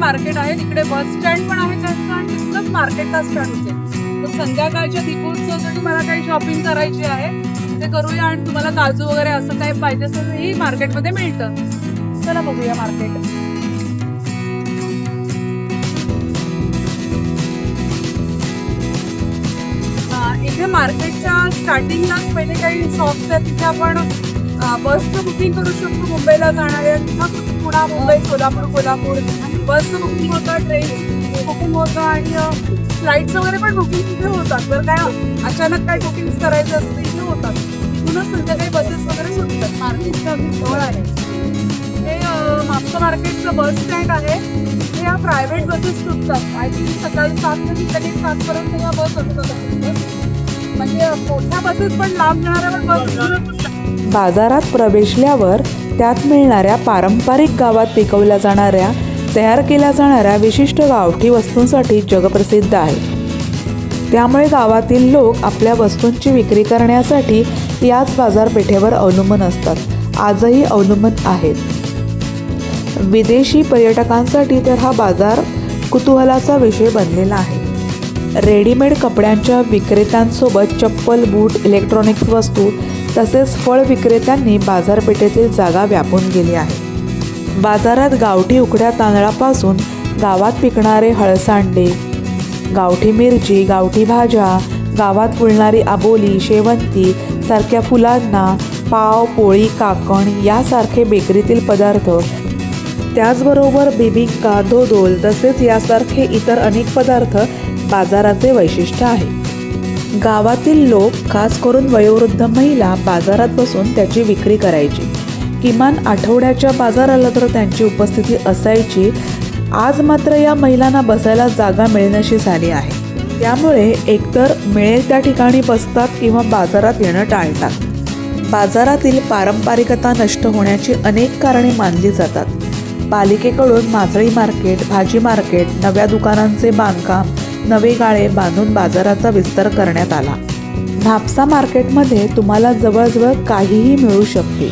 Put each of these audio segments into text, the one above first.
Market आहे तिकडे bus stand पण आहे त्यांचं आणि तिथलंच मार्केटला स्टँड होते. तर संध्याकाळच्या दीपोत्सवासाठी मला काही शॉपिंग करायची आहे ते करूया आणि तुम्हाला काजू वगैरे असं काही पाहिजे असेल तर ही मार्केटमध्ये मिळतं. चला बघूया मार्केट इथे मार्केटच्या स्टार्टिंगलाच पहिले काही शॉप्स आहेत तिथे आपण बसचं बुकिंग करू शकतो मुंबईला जाणाऱ्या किंवा पुणा मुंबई सोलापूर कोल्हापूर. बसचं बुकिंग होतं ट्रेन बुकिंग होतं आणि फ्लाईटचं वगैरे पण बुकिंग तिथे होतात. जर काय अचानक काय बुकिंग करायचं असतं तिथे होतात. तिथूनच संध्याकाळी बसेस वगैरे सुटतात. मार्केटच्या अगदी जवळ आहे. हे अ, मार्केटचं बस स्टँड आहे. ते या प्रायव्हेट बसेस सुटतात. आय थिंक सकाळी सात ते संध्याकाळी सातपर्यंत या बस असतात म्हणजे मोठ्या बसेस पण लांब जाणाऱ्या पण बस बाजारात प्रवेशल्यावर त्यात मिळणाऱ्या पारंपरिक गावात पिकवल्या जाणाऱ्या तयार केल्या जाणाऱ्या विशिष्ट गावठी वस्तूंसाठी जगप्रसिद्ध आहे. त्यामुळे गावातील लोक आपल्या वस्तूंची विक्री करण्यासाठी याच बाजारपेठेवर अवलंबून असतात. आजही अवलंबून आहेत. विदेशी पर्यटकांसाठी तर हा बाजार कुतूहलाचा विषय बनलेला आहे. रेडीमेड कपड्यांच्या विक्रेत्यांसोबत चप्पल बूट इलेक्ट्रॉनिक्स वस्तू तसेच फळ विक्रेत्यांनी बाजारपेठेतील जागा व्यापून गेली आहे. बाजारात गावठी उकड्या तांदळापासून गावात पिकणारे हळसांडे गावठी मिरची गावठी भाज्या गावात फुलणारी आबोली शेवंती सारख्या फुलांना पाव पोळी काकण यासारखे बेकरीतील पदार्थ त्याचबरोबर बिबिंका धोदोल तसेच यासारखे इतर अनेक पदार्थ बाजाराचे वैशिष्ट्य आहे. गावातील लोक खास करून वयोवृद्ध महिला बाजारात बसून त्याची विक्री करायची. किमान आठवड्याच्या बाजाराला तर त्यांची उपस्थिती असायची. आज मात्र या महिलांना बसायला जागा मिळण्याशी झाली आहे. त्यामुळे एकतर मिळेल त्या ठिकाणी बसतात किंवा बाजारात येणं टाळतात. बाजारातील पारंपरिकता नष्ट होण्याची अनेक कारणे मानली जातात. पालिकेकडून मासळी मार्केट भाजी मार्केट नव्या दुकानांचे बांधकाम नवे गाळे बांधून बाजाराचा विस्तार करण्यात आला. म्हापसा मार्केटमध्ये तुम्हाला जवळजवळ काहीही मिळू शकते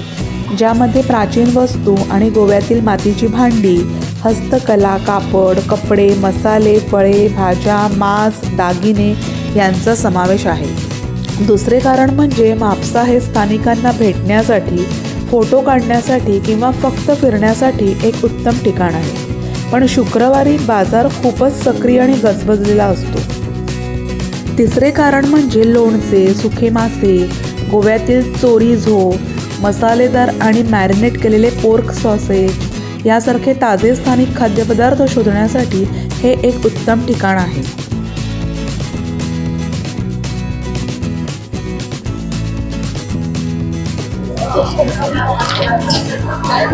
ज्यामध्ये प्राचीन वस्तू आणि गोव्यातील मातीची भांडी हस्तकला कापड कपडे मसाले फळे भाज्या मांस दागिने यांचा समावेश आहे. दुसरे कारण म्हणजे म्हापसा हे स्थानिकांना भेटण्यासाठी फोटो काढण्यासाठी किंवा फक्त फिरण्यासाठी एक उत्तम ठिकाण आहे. पण शुक्रवारी बाजार खूपच सक्रिय आणि गजबजलेला असतो. तिसरे कारण म्हणजे लोणचे सुखे मासे गोव्यातील चोरी झो मसालेदार आणि मॅरिनेट केलेले पोर्क सॉसेज यासारखे ताजे स्थानिक खाद्यपदार्थ शोधण्यासाठी हे एक उत्तम ठिकाण आहे.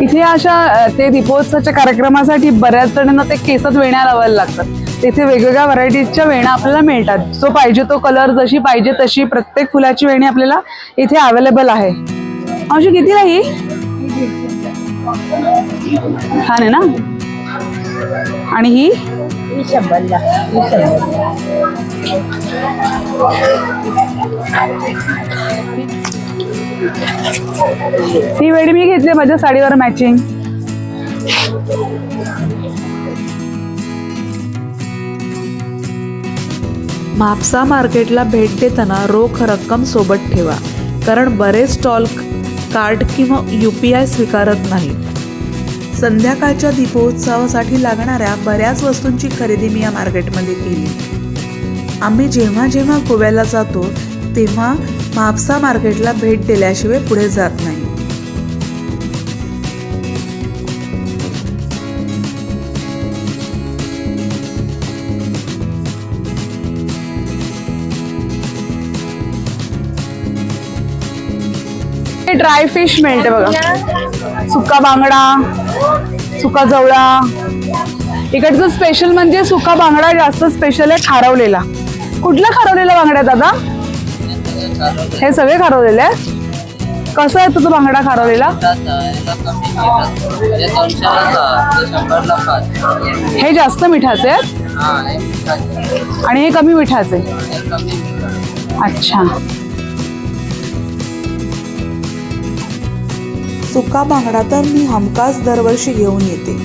इथे अशा ते दीपोत्सवाच्या कार्यक्रमासाठी बऱ्याच जणांना ते केसात वेण्या लावायला लागतात. तिथे वेगवेगळ्या व्हरायटीजच्या वेण्या आपल्याला मिळतात. जो पाहिजे तो कलर जशी पाहिजे तशी प्रत्येक फुलाची वेणी आपल्याला इथे अवेलेबल आहे. अशी कितीला ही? छान आहे ना? आणि ही? ही वेळी मी घेतली माझ्या साडीवर मॅचिंग म्हापसा मार्केटला भेट देताना रोख रक्कम सोबत ठेवा कारण बरेच स्टॉल कार्ड किंवा यू पी आय स्वीकारत नाहीत. संध्याकाळच्या दीपोत्सवासाठी लागणाऱ्या बऱ्याच वस्तूंची खरेदी मी या मार्केटमध्ये केली. आम्ही जेव्हा जेव्हा गोव्याला जातो तेव्हा म्हापसा मार्केटला भेट दिल्याशिवाय पुढे जात नाही. ड्राय फिश मिळते बघा. सुका बांगडा सुका जवळा. इकडचं स्पेशल म्हणजे सुका बांगडा जास्त स्पेशल आहे खारवलेला. कुठला खारवलेला बांगडा दादा? हे सगळे खारवलेले आहेत. कसं आहे तुझा बांगडा खारवलेला? हे जास्त मिठाचे आहेत? आणि हे कमी मिठाचे? अच्छा. सुका बांगडा तर मी हमखास दरवर्षी घेऊन येते.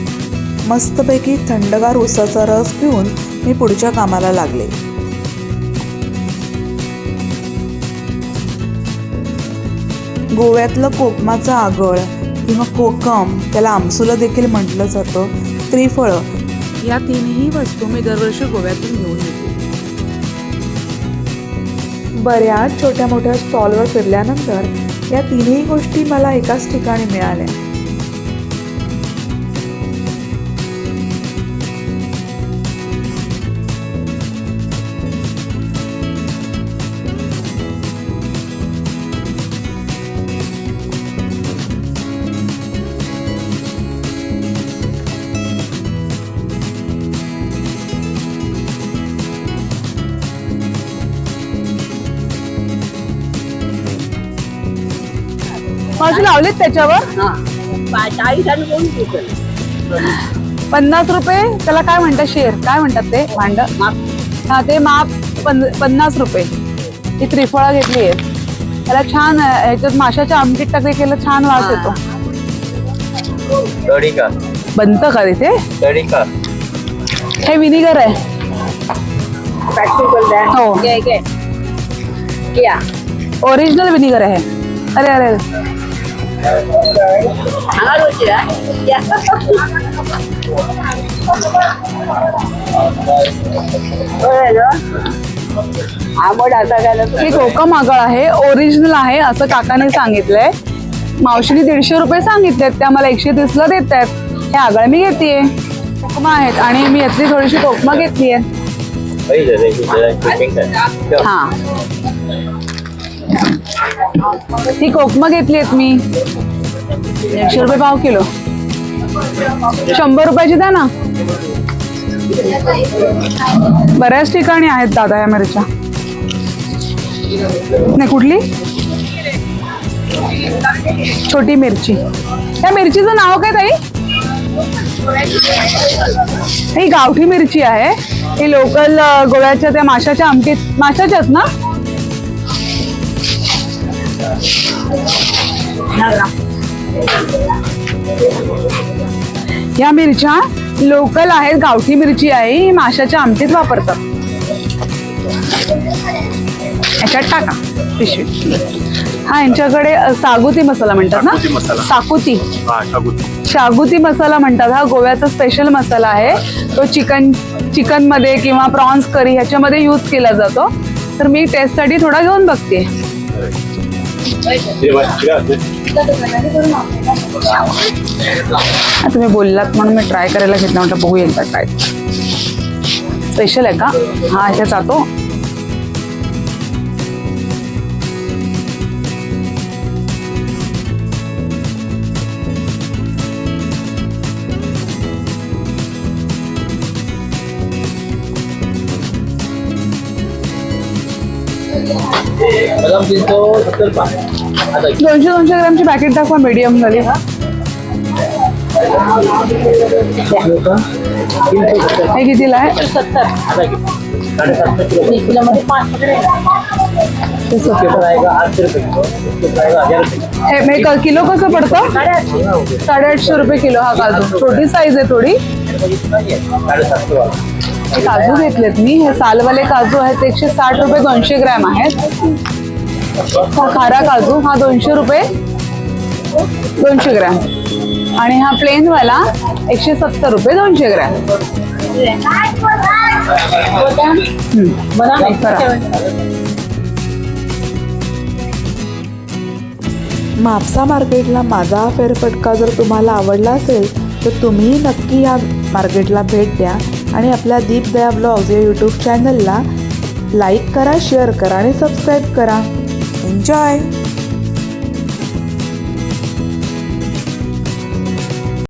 मस्तपैकी थंडगार उसाचा रस पिऊन मी पुढच्या कामाला लागले. गोव्यातलं कोकमाचं आगळ किंवा कोकम त्याला आमसुलं देखील म्हटलं जातं त्रिफळं. या तीनही वस्तू मी दरवर्षी गोव्यातून घेऊन येते. बऱ्याच छोट्या मोठ्या स्टॉलवर फिरल्यानंतर या तीनही गोष्टी मला एकाच ठिकाणी मिळाल्या. माझी लावलेत त्याच्यावर? चाळीस आणि कोण घेतलं पन्नास रुपये? त्याला काय म्हणतात शेर? काय म्हणतात ते? भांड? हा ते माप पन- पन्नास रुपये. ही त्रिफळा घेतली आहे त्याला छान अं, ह्याच्यात माशाच्या आमटीत टाकले केलं छान वास येतो. कढी का? बनत का तिथे का? हे विनिगर आहे. हो. घे घे. घ्या. ओरिजिनल विनिगर आहे. अरे अरे अरे. सांगाल होती हा? आंबट असा हे कोकम आहे ओरिजिनल आहे असं काकाने सांगितलंय. मावशीने दीडशे रुपये सांगितलेत त्या मला एकशे तीसला देत आहेत हे आगळ मी घेतेय. कोकमा आहेत आणि मी यातली थोडीशी कोकमा घेतलीये हा. ती कोकमा घेतली आहेत मी. एकशे रुपये पाव किलो. शंभर रुपयाची द्या ना. बऱ्याच ठिकाणी आहेत दादा या मिरच्या. नाही कुठली? छोटी मिरची. त्या मिरचीचं नाव काय ताई? ही गावठी मिरची आहे. ही लोकल गोव्याच्या त्या माशाच्या आमटीत माशाच्याच ना? या मिरच्या लोकल आहेत गावठी मिरची आहे ही माशाच्या आमटीत वापरतात. याच्यात टाका पिशवी. हा यांच्याकडे सागुती मसाला म्हणतात ना? मसाला. साकुती. हा शाबूत शागुती मसाला म्हणतात हा गोव्याचा स्पेशल मसाला आहे. तो चिकन चिकनमध्ये किंवा प्रॉन्स करी ह्याच्यामध्ये यूज केला जातो. तर मी टेस्टसाठी थोडा घेऊन बघते. तुम्ही बोललात म्हणून मी ट्राय करायला घेतला. म्हटलं बघू एकदा काय. स्पेशल आहे का? हा ह्याच्यात जातो. बदाम तीनशे सत्तर पा आता दोनशे दोनशे ग्रॅमची पॅकेट दाखवा मीडियम झाली हे. कितीला आहे? सत्तर. आता साडेसातशे किलो तीस किलोमध्ये पाच पकडे. पेपर आहे का आठशे रुपये किलो। पेपर आहे का हज़ार रुपये हे हे क- किलो कसं पडतं? साडेआठशे. साडेआठशे रुपये किलो हा काजू. छोटी साईज आहे थोडी. साडेसातशे वाला। हे काजू घेतलेत. मी हे सालवाले काजू आहेत ते एकशे साठ रुपये दोनशे ग्रॅम आहेत. हा खारा काजू हा दोनशे रुपये दोनशे ग्रॅम. आणि हा प्लेनवाला एकशे सत्तर रुपये दोनशे ग्रॅम. म्हापसा मार्केटला माझा फेरफटका जर तुम्हाला आवडला असेल तर तुम्ही नक्की या मार्केटला भेट द्या. आणि आपल्या दीपदया ब्लॉग्स या यूट्यूब चॅनलला लाईक करा शेअर करा आणि सबस्क्राईब करा. एन्जॉय